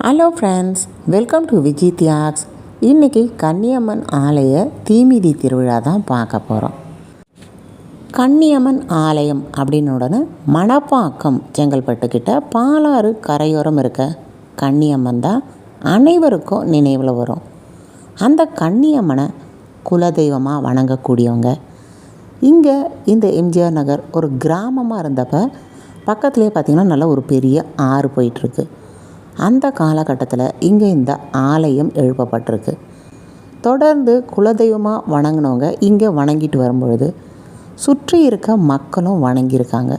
Hello friends welcome to Viji Thiags இன்றைக்கி கன்னியம்மன் ஆலய தீமிதி திருவிழா தான் பார்க்க போகிறோம் கன்னியம்மன் ஆலயம் அப்படின்னு உடனே மணப்பாக்கம் செங்கல்பட்டுக்கிட்ட பாலாறு கரையோரம் இருக்க கன்னியம்மன் தான் அனைவருக்கும் நினைவில் வரும். அந்த கன்னியம்மனை குலதெய்வமாக வணங்கக்கூடியவங்க. இங்கே இந்த எம்ஜிஆர் நகர் ஒரு கிராமமாக இருந்தப்போ பக்கத்துலேயே பார்த்திங்கன்னா நல்ல ஒரு பெரிய ஆறு போயிட்டுருக்கு அந்த காலகட்டத்தில் இங்கே இந்த ஆலயம் எழுப்பப்பட்டிருக்கு. தொடர்ந்து குலதெய்வமாக வணங்கினவங்க இங்கே வணங்கிட்டு வரும்பொழுது சுற்றி இருக்க மக்களும் வணங்கியிருக்காங்க.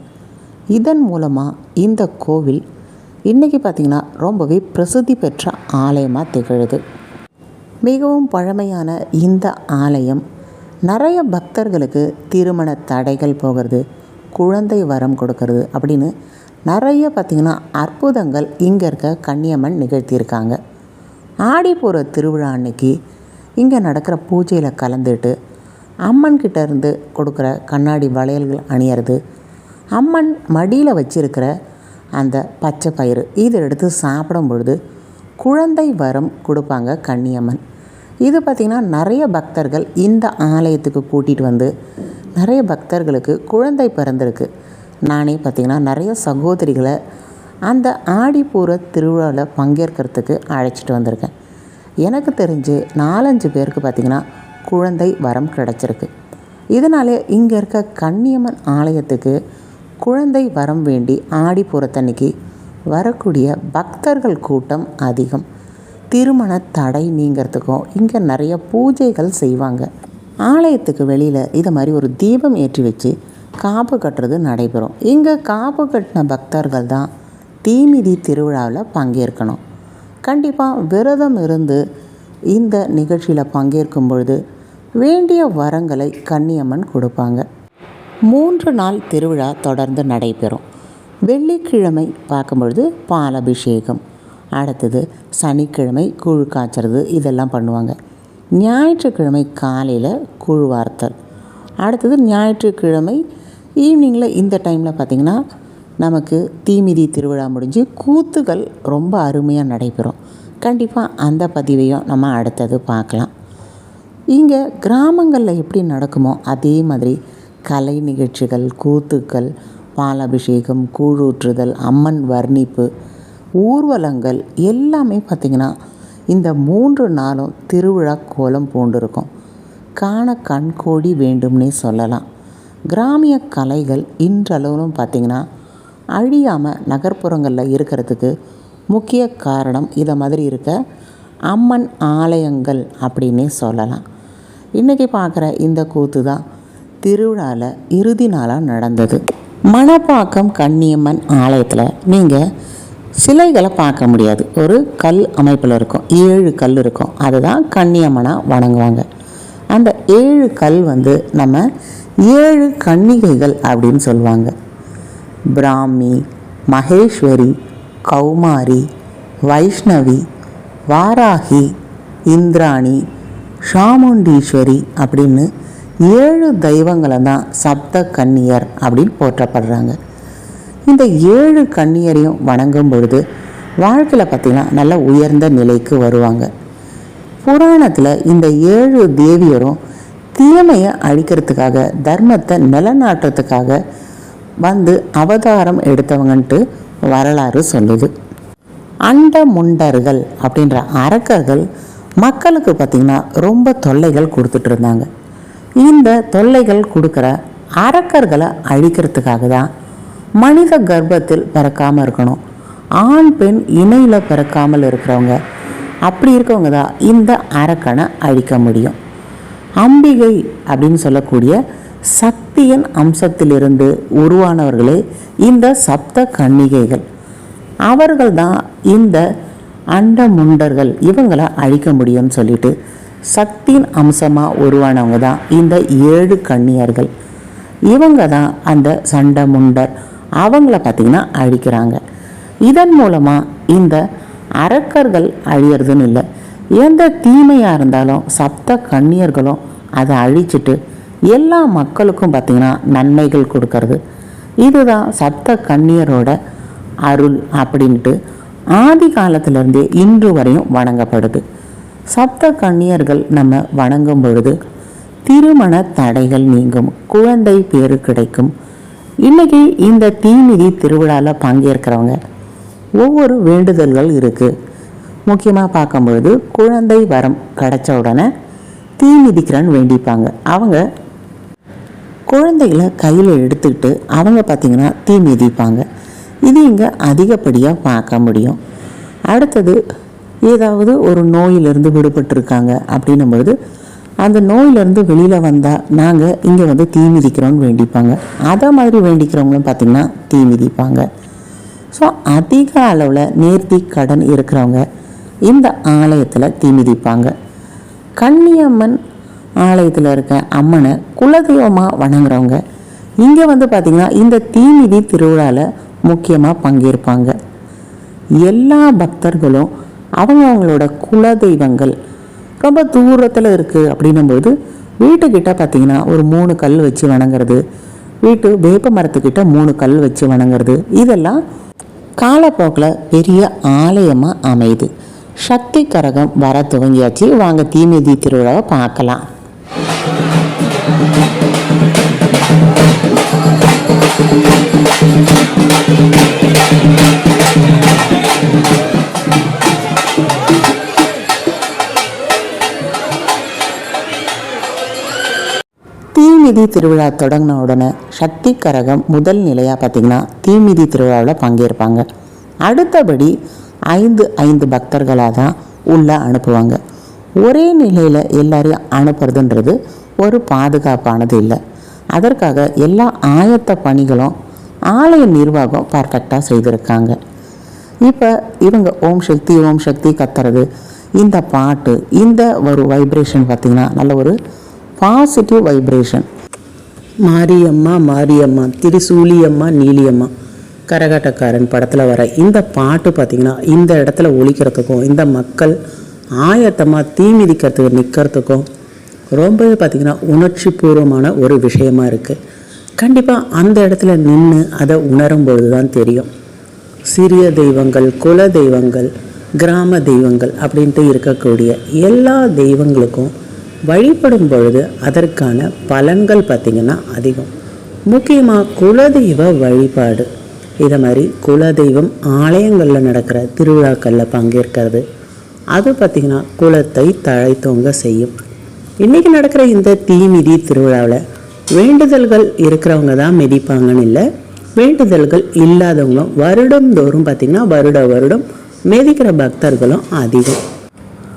இதன் மூலமாக இந்த கோவில் இன்றைக்கி பார்த்திங்கன்னா ரொம்பவே பிரசித்தி பெற்ற ஆலயமாக திகழுது. மிகவும் பழமையான இந்த ஆலயம் நிறைய பக்தர்களுக்கு திருமண தடைகள் போகிறது குழந்தை வரம் கொடுக்கறது அப்படின்னு நிறைய பார்த்திங்கன்னா அற்புதங்கள் இங்கே இருக்க கன்னியம்மன் நிகழ்த்தியிருக்காங்க. ஆடிப்பூர திருவிழா அன்னைக்கு இங்கே நடக்கிற பூஜையில் கலந்துட்டு அம்மன்கிட்ட இருந்து கொடுக்குற கண்ணாடி வளையல்கள் அணியறது அம்மன் மடியில் வச்சிருக்கிற அந்த பச்சை பயிறு இதை எடுத்து சாப்பிடும் பொழுது குழந்தை வரம் கொடுப்பாங்க கன்னியம்மன். இது பார்த்திங்கன்னா நிறைய பக்தர்கள் இந்த ஆலயத்துக்கு கூட்டிகிட்டு வந்து நிறைய பக்தர்களுக்கு குழந்தை பிறந்திருக்கு. நானே பார்த்திங்கன்னா நிறைய சகோதரிகளை அந்த ஆடிப்பூர திருவிழாவில் பங்கேற்கிறதுக்கு அழைச்சிட்டு வந்திருக்கேன். எனக்கு தெரிஞ்சு நாலஞ்சு பேருக்கு பார்த்திங்கன்னா குழந்தை வரம் கிடச்சிருக்கு. இதனாலே இங்கே இருக்க கன்னியம்மன் ஆலயத்துக்கு குழந்தை வரம் வேண்டி ஆடிப்பூரத்தன்னைக்கு வரக்கூடிய பக்தர்கள் கூட்டம் அதிகம். திருமண தடை நீங்கிறதுக்கும் இங்கே நிறைய பூஜைகள் செய்வாங்க. ஆலயத்துக்கு வெளியில் இதை மாதிரி ஒரு தீபம் ஏற்றி வச்சு காப்பு கட்டுறது நடைபெறும். இங்கே காப்பு கட்டின பக்தர்கள் தான் தீமிதி திருவிழாவில் பங்கேற்கணும். கண்டிப்பாக விரதம் இருந்து இந்த நிகழ்ச்சியில் பங்கேற்கும் பொழுது வேண்டிய வரங்களை கன்னியம்மன் கொடுப்பாங்க. மூன்று நாள் திருவிழா தொடர்ந்து நடைபெறும். வெள்ளிக்கிழமை பார்க்கும்பொழுது பாலபிஷேகம் அடுத்தது சனிக்கிழமை கூழ் காய்ச்சறது இதெல்லாம் பண்ணுவாங்க. ஞாயிற்றுக்கிழமை காலையில் கூழ் வார்த்தல் அடுத்தது ஞாயிற்றுக்கிழமை ஈவினிங்கில் இந்த டைமில் பார்த்திங்கன்னா நமக்கு தீமிதி திருவிழா முடிஞ்சு கூத்துகள் ரொம்ப அருமையாக நடைபெறும். கண்டிப்பாக அந்த பதிவையும் நம்ம அடுத்தது பார்க்கலாம். இங்கே கிராமங்களில் எப்படி நடக்குமோ அதே மாதிரி கலை நிகழ்ச்சிகள் கூத்துக்கள் பாலாபிஷேகம் கூழூற்றுதல் அம்மன் வர்ணிப்பு ஊர்வலங்கள் எல்லாமே பார்த்திங்கன்னா இந்த மூன்று நாளும் திருவிழா கோலம் பூண்டிருக்கும். காண கண்கோடி வேண்டும்னே சொல்லலாம். கிராமிய கலைகள் இன்றளவிலும் பார்த்திங்கன்னா அழியாமல் நகர்ப்புறங்களில் இருக்கிறதுக்கு முக்கிய காரணம் இதை மாதிரி இருக்க அம்மன் ஆலயங்கள் அப்படின்னே சொல்லலாம். இன்றைக்கி பார்க்குற இந்த கூத்து தான் திருவிழாவில் இறுதி நாளாக நடந்தது. மணப்பாக்கம் கன்னியம்மன் ஆலயத்தில் நீங்கள் சிலைகளை பார்க்க முடியாது. ஒரு கல் அமைப்பில் இருக்கும். ஏழு கல் இருக்கும். அதுதான் கன்னியம்மனாக வணங்குவாங்க. அந்த ஏழு கல் வந்து நம்ம ஏழு கன்னிகைகள் அப்படின்னு சொல்லுவாங்க. பிராமி மகேஸ்வரி கௌமாரி வைஷ்ணவி வாராகி இந்திராணி சாமுண்டீஸ்வரி அப்படின்னு ஏழு தெய்வங்களை தான் சப்த கன்னியர் அப்படின்னு போற்றப்படுறாங்க. இந்த ஏழு கன்னியரையும் வணங்கும் பொழுது வாழ்க்கையில் பார்த்திங்கன்னா நல்ல உயர்ந்த நிலைக்கு வருவாங்க. புராணத்தில் இந்த ஏழு தேவியரும் தீமையை அழிக்கிறதுக்காக தர்மத்தை நிலநாட்டுறதுக்காக வந்து அவதாரம் எடுத்தவங்கன்ட்டு வரலாறு சொல்லுது. அண்ட முண்டர்கள் அப்படின்ற அரக்கர்கள் மக்களுக்கு பார்த்திங்கன்னா ரொம்ப தொல்லைகள் கொடுத்துட்டு இருந்தாங்க இந்த தொல்லைகள் கொடுக்குற அரக்கர்களை அழிக்கிறதுக்காக தான் மனித கர்ப்பத்தில் பிறக்காமல் இருக்கணும். ஆண் பெண் இணையில் பிறக்காமல் இருக்கிறவங்க அப்படி இருக்கவங்க தான் இந்த அரக்கனை அழிக்க முடியும். அம்பிகை அப்படின்னு சொல்லக்கூடிய சக்தியின் அம்சத்திலிருந்து உருவானவர்களே இந்த சப்த கன்னிகைகள். அவர்கள் தான் இந்த அண்ட முண்டர்கள் இவங்களை அழிக்க முடியும்னு சொல்லிட்டு சக்தியின் அம்சமாக உருவானவங்க தான் இந்த ஏழு கன்னியர்கள். இவங்க தான் அந்த சண்டை முண்டர் அவங்கள பார்த்திங்கன்னா அழிக்கிறாங்க. இதன் மூலமாக இந்த அரக்கர்கள் அழியறதுன்னு இல்லை எந்த தீமையாக இருந்தாலும் சப்த கண்ணியர்களும் அதை அழிச்சிட்டு எல்லா மக்களுக்கும் பார்த்திங்கன்னா நன்மைகள் கொடுக்கறது. இதுதான் சப்த கண்ணியரோட அருள் அப்படின்ட்டு ஆதி காலத்திலிருந்தே இன்று வரையும் வணங்கப்படுது. சப்த கன்னியர்கள் நம்ம வணங்கும் பொழுது திருமண தடைகள் நீங்கும் குழந்தை பேரு கிடைக்கும். இன்றைக்கி இந்த தீமிதி திருவிழாவில் பங்கேற்கிறவங்க ஒவ்வொரு வேண்டுதல்கள் இருக்குது முக்கியமாக பார்க்கும்பொழுது குழந்தை வரம் கிடைச்ச உடனே தீ மிதிக்கிறன்னு வேண்டிப்பாங்க. அவங்க குழந்தைகளை கையில் எடுத்துக்கிட்டு அவங்க பார்த்திங்கன்னா தீ மிதிப்பாங்க. இது இங்கே அதிகப்படியாக பார்க்க முடியும். அடுத்தது ஏதாவது ஒரு நோயிலிருந்து விடுபட்டிருக்காங்க அப்படின்னும் பொழுது அந்த நோயிலேருந்து வெளியில் வந்தால் நாங்கள் இங்கே வந்து தீ மிதிக்கிறோன்னு வேண்டிப்பாங்க. அதை மாதிரி வேண்டிக்கிறவங்களும் பார்த்திங்கன்னா தீ மிதிப்பாங்க. ஸோ அதிக அளவில் நேர்த்தி கடன் இருக்கிறவங்க இந்த ஆலயத்தில் தீ மிதிப்பாங்க. கன்னியம்மன் ஆலயத்தில் இருக்க அம்மனை குலதெய்வமாக வணங்குறவங்க இங்கே வந்து பார்த்திங்கன்னா இந்த தீமிதி திருவிழாவில் முக்கியமாக பங்கேற்பாங்க. எல்லா பக்தர்களும் அவங்கவுங்களோட குலதெய்வங்கள் ரொம்ப தூரத்தில் இருக்குது அப்படின்னும்போது வீட்டுக்கிட்ட பார்த்திங்கன்னா ஒரு மூணு கல் வச்சு வணங்குறது வீட்டு வேப்ப மரத்துக்கிட்ட மூணு கல் வச்சு வணங்குறது இதெல்லாம் காலப்போக்கில் பெரிய ஆலயமாக அமையுது. சக்தி கரகம் வர துவங்கியாச்சு. வாங்க தீமிதி திருவிழாவை பார்க்கலாம். தீமிதி திருவிழா தொடங்கின உடனே சக்தி கரகம் முதல் நிலையாக பார்த்திங்கன்னா தீமிதி திருவிழாவில் பங்கேற்பாங்க. அடுத்தபடி ஐந்து ஐந்து பக்தர்களாக தான் உள்ளே அனுப்புவாங்க. ஒரே நிலையில் எல்லாரையும் அனுப்புறதுன்றது ஒரு பாதுகாப்பானது இல்லை. அதற்காக எல்லா ஆயத்த பணிகளும் ஆலய நிர்வாகம் பர்ஃபெக்டாக செய்திருக்காங்க. இப்போ இவங்க ஓம் சக்தி ஓம் சக்தி கத்துறது இந்த பாட்டு இந்த ஒரு வைப்ரேஷன் பார்த்திங்கன்னா நல்ல ஒரு பாசிட்டிவ் வைப்ரேஷன் மாரியம்மா மாரியம்மா திரிசூலியம்மா நீலியம்மா. கரகாட்டக்காரன் படத்தில் வர இந்த பாட்டு பார்த்திங்கன்னா இந்த இடத்துல ஒழிக்கிறதுக்கும் இந்த மக்கள் ஆயத்தமாக தீ மிதிக்கிறதுக்கு நிற்கிறதுக்கும் ரொம்பவே பார்த்திங்கன்னா உணர்ச்சி பூர்வமான ஒரு விஷயமா இருக்குது கண்டிப்பாக அந்த இடத்துல நின்று அதை உணரும் பொழுது தான் தெரியும். சிறிய தெய்வங்கள் குல தெய்வங்கள் கிராம தெய்வங்கள் அப்படின்ட்டு இருக்கக்கூடிய எல்லா தெய்வங்களுக்கும் வழிபடும் பொழுது அதற்கான பலன்கள் பார்த்திங்கன்னா அதிகம். முக்கியமாக குலதெய்வ வழிபாடு. இதை மாதிரி குலதெய்வம் ஆலயங்களில் நடக்கிற திருவிழாக்களில் பங்கேற்கிறது. அது பார்த்திங்கன்னா குலத்தை தழைத்தோங்க செய்யும். இன்றைக்கி நடக்கிற இந்த தீமிதி திருவிழாவில் வேண்டுதல்கள் இருக்கிறவங்க தான் மிதிப்பாங்கன்னு இல்லை வேண்டுதல்கள் இல்லாதவங்களும் வருடந்தோறும் பார்த்திங்கன்னா வருட வருடம் மிதிக்கிற பக்தர்களும் அதிகம்.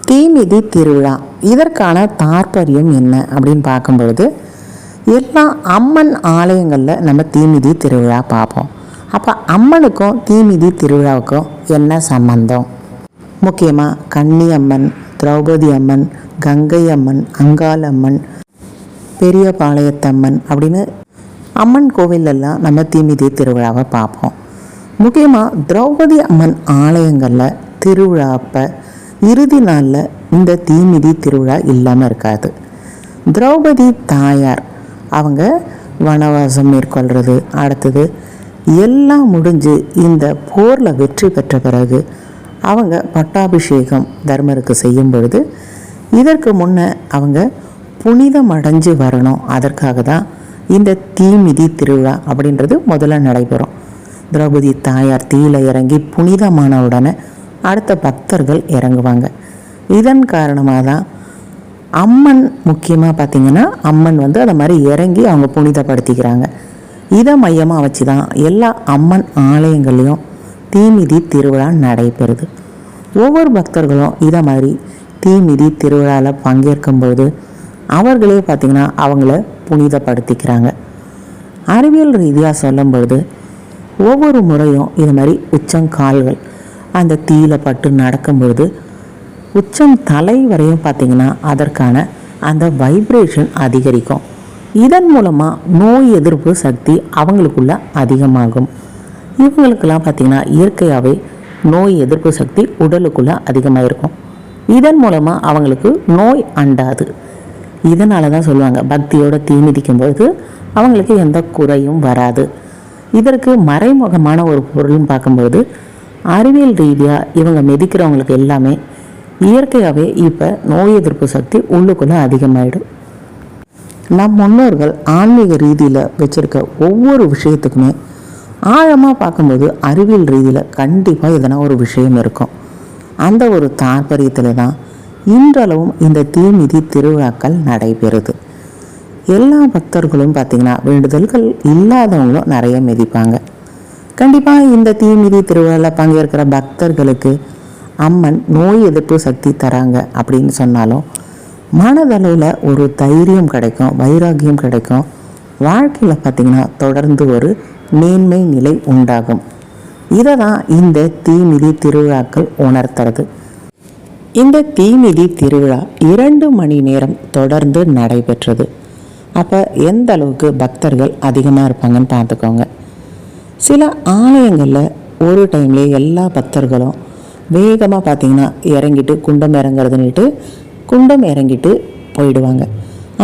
தீமிதி திருவிழா இதற்கான தாற்பயம் என்ன அப்படின்னு பார்க்கும் பொழுது எல்லா அம்மன் ஆலயங்களில் நம்ம தீமிதி திருவிழா பார்ப்போம். அப்போ அம்மனுக்கும் தீமிதி திருவிழாவுக்கும் என்ன சம்பந்தம்? முக்கியமாக கன்னி அம்மன் திரௌபதி அம்மன் கங்கை அம்மன் அங்காள் அம்மன் பெரிய பாளையத்தம்மன் அப்படின்னு அம்மன் கோவிலெல்லாம் நம்ம தீமிதி திருவிழாவை பார்ப்போம். முக்கியமாக திரௌபதி அம்மன் ஆலயங்களில் திருவிழா அப்போ இறுதி நாளில் இந்த தீமிதி திருவிழா இல்லாமல் இருக்காது. திரௌபதி தாயார் அவங்க வனவாசம் மேற்கொள்கிறது அடுத்தது எல்லாம் முடிஞ்சு இந்த போரில் வெற்றி பெற்ற பிறகு அவங்க பட்டாபிஷேகம் தர்மருக்கு செய்யும் பொழுது இதற்கு முன்ன அவங்க புனிதம் அடைஞ்சு வரணும். அதற்காக தான் இந்த தீமிதி திருவிழா அப்படின்றது முதல்ல நடைபெறும். திரௌபதி தாயார் தீயில இறங்கி புனிதமான உடனே அடுத்த பக்தர்கள் இறங்குவாங்க. இதன் காரணமாக தான் அம்மன் முக்கியமாக பார்த்தீங்கன்னா அம்மன் வந்து அதை மாதிரி இறங்கி அவங்க புனிதப்படுத்திக்கிறாங்க. இதை மையமாக வச்சு தான் எல்லா அம்மன் ஆலயங்கள்லேயும் தீமிதி திருவிழா நடைபெறுது. ஒவ்வொரு பக்தர்களும் இதை மாதிரி தீமிதி திருவிழாவில் பங்கேற்கும்போது அவர்களே பார்த்திங்கன்னா அவங்கள புனிதப்படுத்திக்கிறாங்க. அறிவியல் ரீதியாக சொல்லும்பொழுது ஒவ்வொரு முறையும் இது மாதிரி உச்சங்கால்கள் அந்த தீயில பட்டு நடக்கும்பொழுது உச்சம் தலை வரையும் பார்த்திங்கன்னா அதற்கான அந்த வைப்ரேஷன் அதிகரிக்கும். இதன் மூலமாக நோய் எதிர்ப்பு சக்தி அவங்களுக்குள்ள அதிகமாகும். இவங்களுக்கெல்லாம் பார்த்திங்கன்னா இயற்கையாகவே நோய் எதிர்ப்பு சக்தி உடலுக்குள்ளே அதிகமாக இருக்கும் இதன் மூலமாக அவங்களுக்கு நோய் அண்டாது. இதனால தான் சொல்லுவாங்க பக்தியோட தீ மிதிக்கும் பொழுது அவங்களுக்கு எந்த குறையும் வராது. இதற்கு மறைமுகமான ஒரு பொருள்னு பார்க்கும்போது அறிவியல் ரீதியாக இவங்க மிதிக்கிறவங்களுக்கு எல்லாமே இயற்கையாகவே இப்போ நோய் எதிர்ப்பு சக்தி உள்ளுக்குள்ளே அதிகமாயிடும். நம் முன்னோர்கள் ஆன்மீக ரீதியில் வச்சுருக்க ஒவ்வொரு விஷயத்துக்குமே ஆழமாக பார்க்கும்போது அறிவியல் ரீதியில் கண்டிப்பாக எதனா ஒரு விஷயம் இருக்கும். அந்த ஒரு தாற்பயத்தில் தான் இன்றளவும் இந்த தீமிதி திருவிழாக்கள் நடைபெறுது. எல்லா பக்தர்களும் பார்த்திங்கன்னா வேண்டுதல்கள் இல்லாதவங்களும் நிறைய மிதிப்பாங்க. கண்டிப்பாக இந்த தீமிதி திருவிழாவில் பங்கேற்கிற பக்தர்களுக்கு அம்மன் நோய் எதிர்ப்பு சக்தி தராங்க அப்படின்னு சொன்னாலும் மனதளவில் ஒரு தைரியம் கிடைக்கும் வைராகியம் கிடைக்கும். வாழ்க்கையில் பார்த்திங்கன்னா தொடர்ந்து ஒரு மேன்மை நிலை உண்டாகும். இதை தான் இந்த தீமிதி திருவிழாக்கள் உணர்த்துறது. இந்த தீமிதி திருவிழா இரண்டு மணி நேரம் தொடர்ந்து நடைபெற்றது. அப்போ எந்த அளவுக்கு பக்தர்கள் அதிகமாக இருப்பாங்கன்னு பார்த்துக்கோங்க. சில ஆலயங்களில் ஒரு டைம்லேயே எல்லா பக்தர்களும் வேகமாக பார்த்தீங்கன்னா இறங்கிட்டு குண்டம் இறங்குறதுன்னுட்டு குண்டம் இறங்கிட்டு போயிடுவாங்க.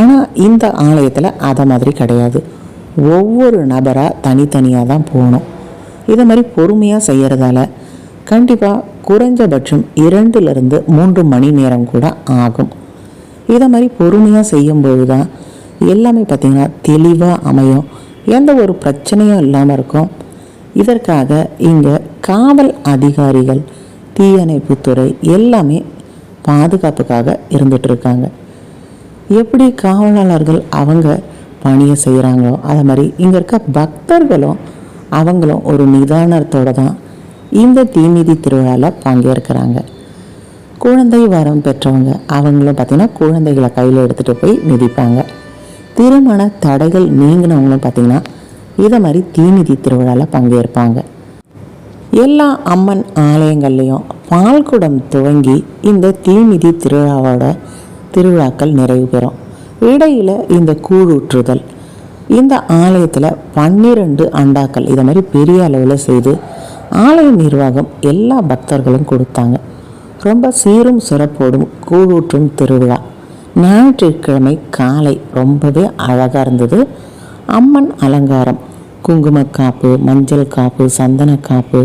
ஆனால் இந்த ஆலயத்தில் அதை மாதிரி கிடையாது. ஒவ்வொரு நபராக தனித்தனியாக தான் போகணும். இதை மாதிரி பொறுமையாக செய்கிறதால கண்டிப்பாக குறைஞ்சபட்சம் இரண்டுலேருந்து மூன்று மணி நேரம் கூட ஆகும். இதை மாதிரி பொறுமையாக செய்யும்போது தான் எல்லாமே பார்த்திங்கன்னா தெளிவாக அமையும். எந்த ஒரு பிரச்சனையும் இல்லாமல் இருக்கும். இதற்காக இங்கே காவல் அதிகாரிகள் தீயணைப்புத்துறை எல்லாமே பாதுகாப்புக்காக இருந்துட்டு இருக்காங்க எப்படி காவலாளர்கள் அவங்க பணியை செய்கிறாங்களோ அதை மாதிரி இங்கே இருக்க பக்தர்களும் அவங்களும் ஒரு நிதானத்தோடு தான் இந்த தீமிதி திருவிழாவில் பங்கேற்கிறாங்க. குழந்தை வரம் பெற்றவங்க அவங்களும் பார்த்திங்கன்னா குழந்தைகளை கையில் எடுத்துகிட்டு போய் மிதிப்பாங்க. திருமண தடைகள் நீங்கினவங்களும் பார்த்திங்கன்னா இதை மாதிரி தீமிதி திருவிழாவில் பங்கேற்பாங்க. எல்லா அம்மன் ஆலயங்கள்லேயும் பால்குடம் துவங்கி இந்த தீமிதி திருவிழாவோட திருவிழாக்கள் நிறைவு பெறும். இடையில் இந்த கூழூற்றுதல் இந்த ஆலயத்தில் பன்னிரண்டு அண்டாக்கள் இதை மாதிரி பெரிய அளவில் செய்து ஆலய நிர்வாகம் எல்லா பக்தர்களும் கொடுத்தாங்க. ரொம்ப சீரும் சிறப்போடும் கூழூற்றும் திருவிழா. ஞாயிற்றுக்கிழமை காலை ரொம்பவே அழகாக இருந்தது. அம்மன் அலங்காரம் குங்குமக்காப்பு மஞ்சள் காப்பு சந்தன காப்பு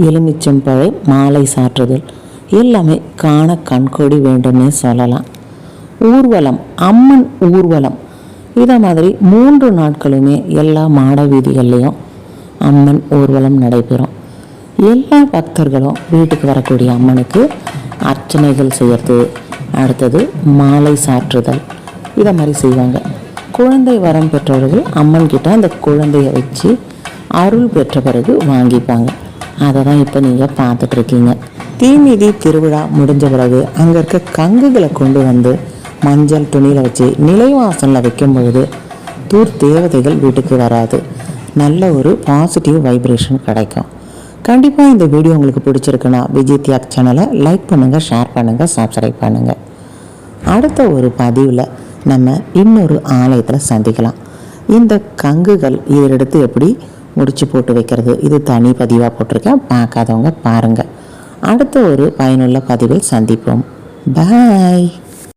எலுமிச்சம்பழ மாலை சாற்றுதல். எல்லாமே காண கண்கொடி வேண்டும்னே சொல்லலாம். ஊர்வலம் அம்மன் ஊர்வலம். இதை மாதிரி மூன்று நாட்களுமே எல்லா மாட வீதிகள்லேயும் அம்மன் ஊர்வலம் நடைபெறும். எல்லா பக்தர்களும் வீட்டுக்கு வரக்கூடிய அம்மனுக்கு அர்ச்சனைகள் செய்யறது. அடுத்தது மாலை சாற்றுதல். இதை மாதிரி செய்வாங்க. குழந்தை வரம் பெற்றவர்கள் அம்மன் கிட்ட அந்த குழந்தைய வச்சு அருள் பெற்ற பிறகு வாங்கிப்பாங்க. அதை தான் இப்போ நீங்கள் பார்த்துட்ருக்கீங்க. தீமிதி திருவிழா முடிஞ்ச பிறகு அங்கே இருக்க கங்குகளை கொண்டு வந்து மஞ்சள் துணியில் வச்சு நிலைவாசலில் வைக்கும் பொழுது தூர் தேவதைகள் வீட்டுக்கு வராது. நல்ல ஒரு பாசிட்டிவ் வைப்ரேஷன் கிடைக்கும். கண்டிப்பாக இந்த வீடியோ உங்களுக்கு பிடிச்சிருக்குன்னா விஜய் தியாக் சேனலை லைக் பண்ணுங்கள் ஷேர் பண்ணுங்கள் சப்ஸ்கிரைப் பண்ணுங்கள் அடுத்த ஒரு பதிவில் நம்ம இன்னொரு ஆலயத்தில் சந்திக்கலாம். இந்த கங்குகள் இதெடுத்து எப்படி முடிச்சு போட்டு வைக்கிறது. இது தனி பதிவாக போட்டிருக்கேன். பார்க்காதவங்க பாருங்கள் அடுத்த ஒரு பயனுள்ள பதிவில் சந்திப்போம். பாய்